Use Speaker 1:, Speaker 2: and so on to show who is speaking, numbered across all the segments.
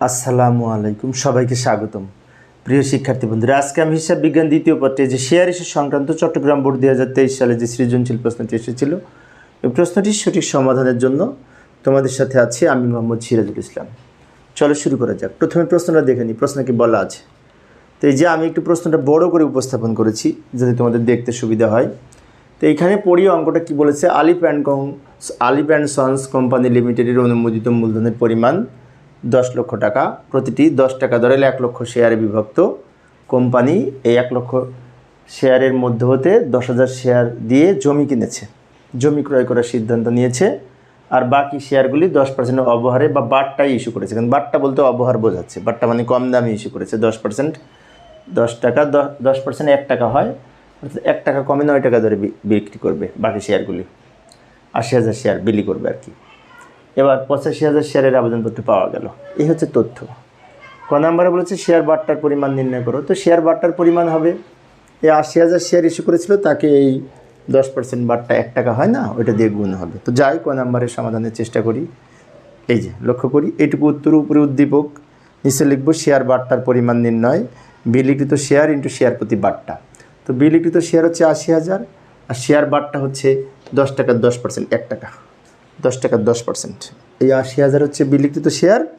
Speaker 1: আসসালামু আলাইকুম, সবাইকে স্বাগতম। প্রিয় শিক্ষার্থী বন্ধুরা, আজকে আমি হিসাব বিজ্ঞান দ্বিতীয় পত্রে যে শেয়ার ইস্যু সংক্রান্ত চট্টগ্রাম বোর্ড দু হাজার তেইশ সালে যে সৃজনশীল প্রশ্নটি এসেছিল, এই প্রশ্নটির সঠিক সমাধানের জন্য তোমাদের সাথে আছি আমি মোহাম্মদ সিরাজুল ইসলাম। চলো শুরু করা যাক। প্রথমে প্রশ্নটা দেখে নিই প্রশ্ন কি বলা আছে। তো এই যে আমি একটু প্রশ্নটা বড় করে উপস্থাপন করেছি, যাতে তোমাদের দেখতে সুবিধা হয়। তো এখানে পড়িয়ে অঙ্কটা কি বলেছে? আলিপ অ্যান্ড কং আলিপ অ্যান্ড সন্স কোম্পানি লিমিটেডের অনুমোদিত মূলধনের পরিমাণ দশ লক্ষ টাকা। প্রতিটি দশ টাকা দরে এক লক্ষ শেয়ারে বিভক্ত। কোম্পানি এই এক লক্ষ শেয়ারের মধ্যে হতে দশ হাজার শেয়ার দিয়ে জমি কিনেছে। জমি ক্রয় করার সিদ্ধান্ত নিয়েছে। আর বাকি শেয়ারগুলি দশ পার্সেন্ট অবহারে বা বাটটাই ইস্যু করেছে। কারণ বাটটা বলতে অবহার বোঝাচ্ছে। বাটটা মানে কম দামে ইস্যু করেছে। দশ পার্সেন্ট দশ টাকা দশ পার্সেন্ট এক টাকা হয়। অর্থাৎ এক টাকা কমে নয় টাকা ধরে বিক্রি করবে বাকি শেয়ারগুলি। আশি হাজার শেয়ার বিলি করবে আর কি। এবার পঁচাশি হাজার শেয়ারের আবেদনপত্র পাওয়া গেল। এই হচ্ছে তথ্য। ক নাম্বারে বলেছে, শেয়ার বাট্টার পরিমাণ নির্ণয় করো। তো শেয়ার বাট্টার পরিমাণ হবে। এই আশি হাজার শেয়ার ইস্যু করেছিল, তাকে এই দশ পার্সেন্ট বাট্টা এক টাকা হয় না, ওইটা দিয়ে গুণ হবে। তো যাই, ক নাম্বারের সমাধানের চেষ্টা করি। এই যে, লক্ষ্য করি এটুকু উত্তর উপরে উদ্দীপক। নিচে লিখব, শেয়ার বাট্টার পরিমাণ নির্ণয়। বিলিকৃত শেয়ার ইন্টু শেয়ার প্রতি বাট্টা। তো বিলিকৃত শেয়ার হচ্ছে আশি হাজার, আর শেয়ার বাট্টা হচ্ছে দশ টাকার দশ পার্সেন্ট, এক টাকা। দশ টাকার দশ পার্সেন্ট এই আশি হাজার হচ্ছে বিলিকৃত শেয়ার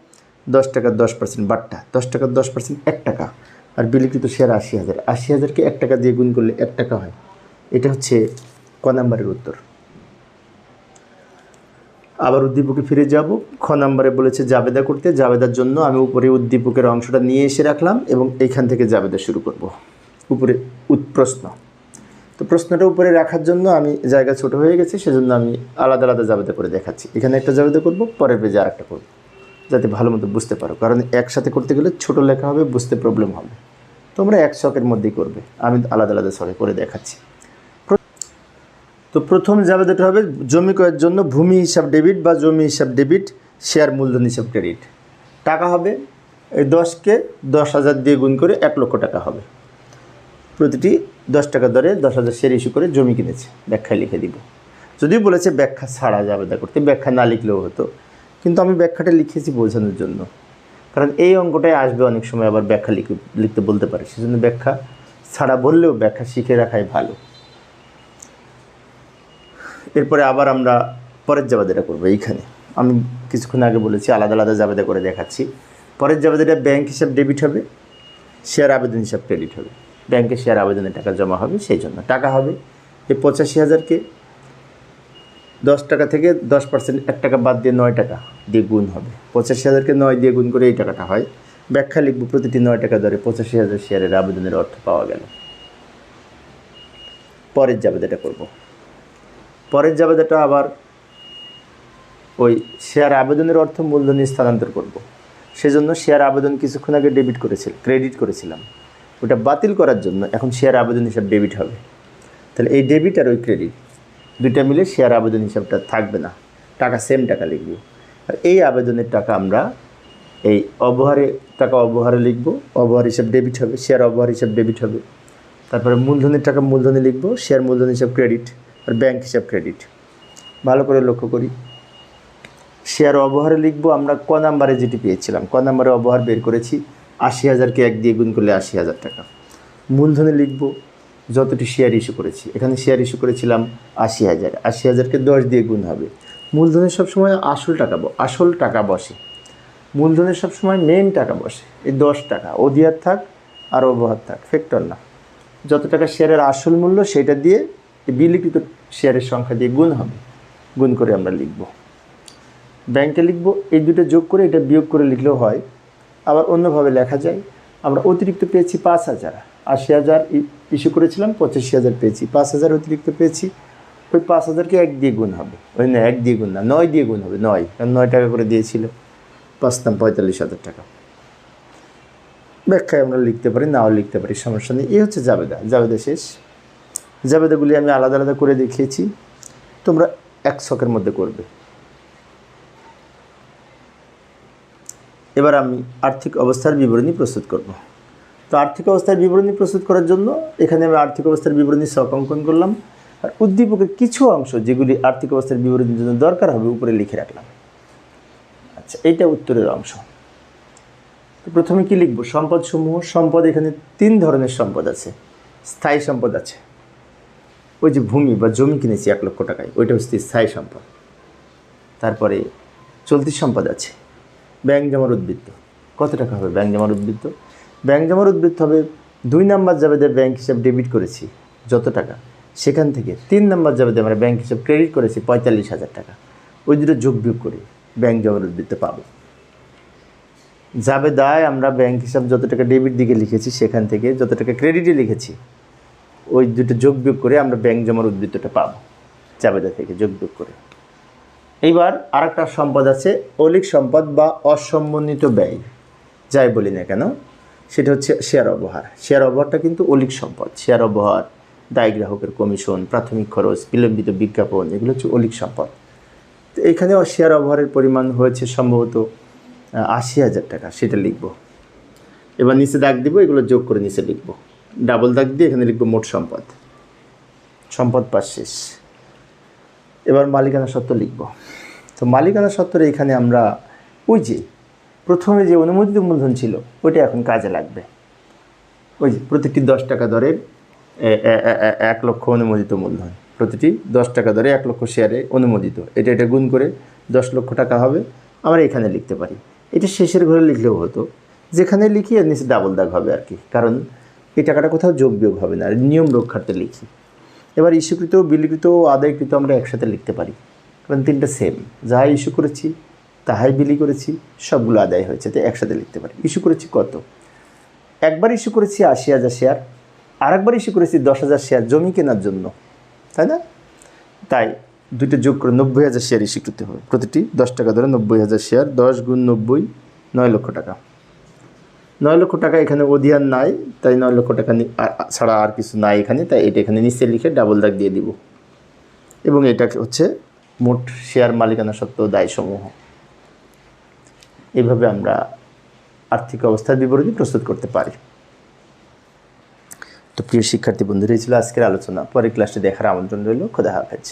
Speaker 1: দশ টাকার দশ পার্সেন্ট বাট্টা। দশ টাকার দশ পার্সেন্ট এক টাকা। আর বিলিকৃত শেয়ার আশি হাজার। আশি হাজারকে এক টাকা দিয়ে গুণ করলে এক টাকা হয়। এটা হচ্ছে ক নাম্বারের উত্তর। আবার উদ্দীপকে ফিরে যাব। খ নাম্বারে বলেছে জাবেদা করতে। জাবেদার জন্য আমি উপরে উদ্দীপকের অংশটা নিয়ে এসে রাখলাম এবং এইখান থেকে জাবেদা শুরু করব। উপরে উৎ- প্রশ্ন। তো প্রশ্নটা উপরে রাখার জন্য আমি জায়গা ছোট হয়ে গেছে, সেজন্য আমি আলাদা আলাদা জাবেদা করে দেখাচ্ছি। এখানে একটা জাবেদা করব, পরের পেজে আর একটা করব, যাতে ভালো মতো বুঝতে পারো। কারণ একসাথে করতে গেলে ছোট লেখা হবে, বুঝতে প্রবলেম হবে। তোমরা এক শখের মধ্যেই করবে। আমি আলাদা আলাদা শখে করে দেখাচ্ছি। তো প্রথম জাবেদাটা হবে, জমি ক্রয়ের জন্য ভূমি হিসাব ডেবিট বা জমি হিসাব ডেবিট শেয়ার মূলধন হিসাব ক্রেডিট টাকা হবে, এই দশকে দশ হাজার দিয়ে গুণ করে এক লক্ষ টাকা হবে। প্রতিটি দশ টাকা দরে দশ হাজার শেয়ার ইস্যু করে জমি কিনেছে, ব্যাখ্যায় লিখে দিব। যদিও বলেছে ব্যাখ্যা ছাড়া জাবেদা করতে, ব্যাখ্যা না লিখলেও হতো। কিন্তু আমি ব্যাখ্যাটা লিখেছি বোঝানোর জন্য। কারণ এই অঙ্কটাই আসবে অনেক সময় আবার ব্যাখ্যা লিখে, লিখতে বলতে পারে। সেজন্য ব্যাখ্যা ছাড়া বললেও ব্যাখ্যা শিখে রাখাই ভালো। এরপরে আবার আমরা পরের জাবেদাটা করব এইখানে। আমি কিছুক্ষণ আগে বলেছি, আলাদা আলাদা জাবেদা করে দেখাচ্ছি। পরের জাবেদাটা ব্যাংক হিসাব ডেবিট হবে শেয়ার আবেদন হিসাব ক্রেডিট হবে। ব্যাংকে শেয়ার আবেদনের টাকা জমা হবে, সেই জন্য টাকা হবে। এই পঁচাশি হাজারকে দশ টাকা থেকে দশ পার্সেন্ট, এক টাকা বাদ দিয়ে নয় টাকা দিয়ে গুণ হবে। পঁচাশি হাজারকে নয় দিয়ে গুণ করে এই টাকাটা হয়। ব্যাখ্যা লিখব, প্রতিটি নয় টাকা দরে পঁচাশি হাজার শেয়ারের আবেদনের অর্থ পাওয়া গেল। পরের জাবেদাটা করব। পরের জাবেদাটা আবার ওই শেয়ার আবেদনের অর্থ মূলধনে স্থানান্তর করব। সেজন্য শেয়ার আবেদন কিছুক্ষণ আগে ডেবিট করেছিল, ক্রেডিট করেছিলাম। ওটা বাতিল করার জন্য এখন শেয়ার আবেদন হিসাব ডেবিট হবে। তাহলে এই ডেবিট আর ওই ক্রেডিট দুইটা মিলে শেয়ার আবেদন হিসাবটা থাকবে না। টাকা সেম টাকা লিখব। আর এই আবেদনের টাকা আমরা এই অবহারে, টাকা অবহারে লিখব, অবহার হিসাব ডেবিট হবে শেয়ার অবহার হিসাব ডেবিট হবে। তারপরে মূলধনের টাকা মূলধনে লিখব শেয়ার মূলধন হিসাব ক্রেডিট আর ব্যাংক হিসাব ক্রেডিট ভালো করে লক্ষ্য করি। শেয়ার অবহারে লিখব, আমরা ক নাম্বারে যেটি পেয়েছিলাম, ক নাম্বারে অবহার বের করেছি আশি হাজারকে এক দিয়ে গুণ করলে আশি হাজার টাকা। মূলধনে লিখব যতটি শেয়ার ইস্যু করেছি। এখানে শেয়ার ইস্যু করেছিলাম আশি হাজার। আশি হাজারকে দশ দিয়ে গুণ হবে। মূলধনের সবসময় আসল টাকা আসল টাকা বসে। মূলধনের সবসময় মেন টাকা বসে। এই দশ টাকা। অধিয়ার থাক আর অবহার থাক। ফ্যাক্টর না। যত টাকা শেয়ারের আসল মূল্য সেটা দিয়ে বিলিকৃত শেয়ারের সংখ্যা দিয়ে গুণ হবে। গুণ করে আমরা লিখব। ব্যাংকে লিখব, এই দুটো যোগ করে এটা বিয়োগ করে লিখলেও হয় আবার অন্যভাবে লেখা যায়, আমরা অতিরিক্ত পেয়েছি পাঁচ হাজার। আশি হাজার ইস্যু করেছিলাম, পঁচাশি হাজার পেয়েছি। পাঁচ হাজার অতিরিক্ত পেয়েছি, ওই পাঁচ হাজারকে এক দিয়ে গুণ হবে। ওই না, এক দিয়ে গুণ না, নয় দিয়ে গুণ হবে, নয়। কারণ নয় টাকা করে দিয়েছিল। পাঁচ দাম পঁয়তাল্লিশ হাজার টাকা। ব্যাখ্যায় আমরা লিখতে পারি, নাও লিখতে পারি, সমস্যা নেই। এই হচ্ছে জাবেদা। জাবেদা শেষ। জাবেদাগুলি আমি আলাদা আলাদা করে দেখিয়েছি। তোমরা এক ছকের মধ্যে করবে। এবার আমি আর্থিক অবস্থার বিবরণী প্রস্তুত করব। তো আর্থিক অবস্থার বিবরণী প্রস্তুত করার জন্য এখানে আমি আর্থিক অবস্থার বিবরণী ছক অঙ্কন করলাম। আর উদ্দীপকের কিছু অংশ যেগুলি আর্থিক অবস্থার বিবরণীর জন্য দরকার হবে, উপরে লিখে রাখলাম। আচ্ছা এইটা উত্তরের অংশ। তো প্রথমে কি লিখব? সম্পদ সমূহ সম্পদ এখানে তিন ধরনের সম্পদ আছে। স্থায়ী সম্পদ আছে। ওই যে ভূমি বা জমি কিনেছি এক লক্ষ টাকায়, ওইটা হচ্ছে স্থায়ী সম্পদ। তারপরে চলতি সম্পদ আছে। ব্যাংক জমার উদ্বৃত্ত। কত টাকা হবে ব্যাংক জমার উদ্বৃত্ত? ব্যাংক জমার উদ্বৃত্ত হবে দুই নাম্বার যে ব্যাংক হিসাব ডেবিট করেছি, যত টাকা। সেখান থেকে তিন নাম্বার যে আমরা ব্যাংক হিসাব ক্রেডিট করেছি পঁয়তাল্লিশ হাজার টাকা। ওই দুটো যোগ বিয়োগ করে ব্যাংক জমার উদ্বৃত্ত পাবো। যাবে দায় আমরা ব্যাংক হিসাব যত টাকা ডেবিট দিকে লিখেছি, সেখান থেকে যত টাকা ক্রেডিটে লিখেছি, ওই দুটো যোগ বিয়োগ করে আমরা ব্যাংক জমার উদ্বৃত্তটা পাবো। জাবেদা থেকে যোগ বিয়োগ করে। এইবার আরেকটা সম্পদ আছে, অলিক সম্পদ বা অসম্বন্ধিত ব্যয়। যাই বলি না কেন, সেটা হচ্ছে শেয়ার অবহার। শেয়ার অবহারটা কিন্তু অলিক সম্পদ। শেয়ার অবহার, দায়ী গ্রাহকের কমিশন প্রাথমিক খরচ, বিলম্বিত বিজ্ঞাপন, এগুলো হচ্ছে অলিক সম্পদ। তো এখানে শেয়ার অবহারের পরিমাণ হয়েছে সম্ভবত আশি হাজার টাকা, সেটা লিখব। এবার নিচে দাগ দিব, এগুলো যোগ করে নিচে লিখব। ডাবল দাগ দিয়ে এখানে লিখব মোট সম্পদ। সম্পদ পাশ শেষ। এবার মালিকানা সত্ত্ব লিখব। তো মালিকানা সত্ত্বের এখানে আমরা ওই যে প্রথমে যে অনুমোদিত মূলধন ছিল, ওইটা এখন কাজে লাগবে। ওই যে প্রতিটি দশ টাকা দরের এক লক্ষ অনুমোদিত মূলধন। প্রতিটি দশ টাকা দরে এক লক্ষ শেয়ারে অনুমোদিত। এটা এটা গুণ করে দশ লক্ষ টাকা হবে, আমরা এখানে লিখতে পারি। এটা শেষের ঘরে লিখলেও হতো। যেখানে লিখি আর নিচে ডাবল দাগ হবে আর কি। কারণ এই টাকাটা কোথাও যোগ বিয়োগ হবে না, নিয়ম রক্ষার্থে লিখি। এবার ইস্যুকৃত, বিলিকৃত আদায়কৃত আমরা একসাথে লিখতে পারি। কারণ তিনটা সেম যাহাই ইস্যু করেছি, তাহাই বিলি করেছি, সবগুলো আদায় হয়েছে তো একসাথে লিখতে পারি। ইস্যু করেছি কত? একবার ইস্যু করেছি আশি হাজার শেয়ার আর একবার ইস্যু করেছি দশ হাজার শেয়ার জমি কেনার জন্য। তাই না? তাই দুইটা যোগ করে নব্বই হাজার শেয়ার ইস্যু করতে হবে প্রতিটি দশ টাকা ধরে নব্বই হাজার শেয়ার দশ গুণ নব্বই, নয় লক্ষ টাকা। নয় লক্ষ টাকা এখানে অধিয়ান নাই, তাই নয় লক্ষ টাকা ছাড়া আর কিছু নাই এখানে, তাই এটা এখানে নিচে লিখে ডাবল দাগ দিয়ে দিব। এবং এটা হচ্ছে মোট শেয়ার মালিকানা সত্ত্ব দায়সমূহ। এইভাবে আমরা আর্থিক অবস্থার বিবরণী প্রস্তুত করতে পারি। তো প্রিয় শিক্ষার্থী বন্ধুরা, এই ছিল আজকের আলোচনা। পরের ক্লাসটি দেখার আমন্ত্রণ রইল। খোদা হাফেজ।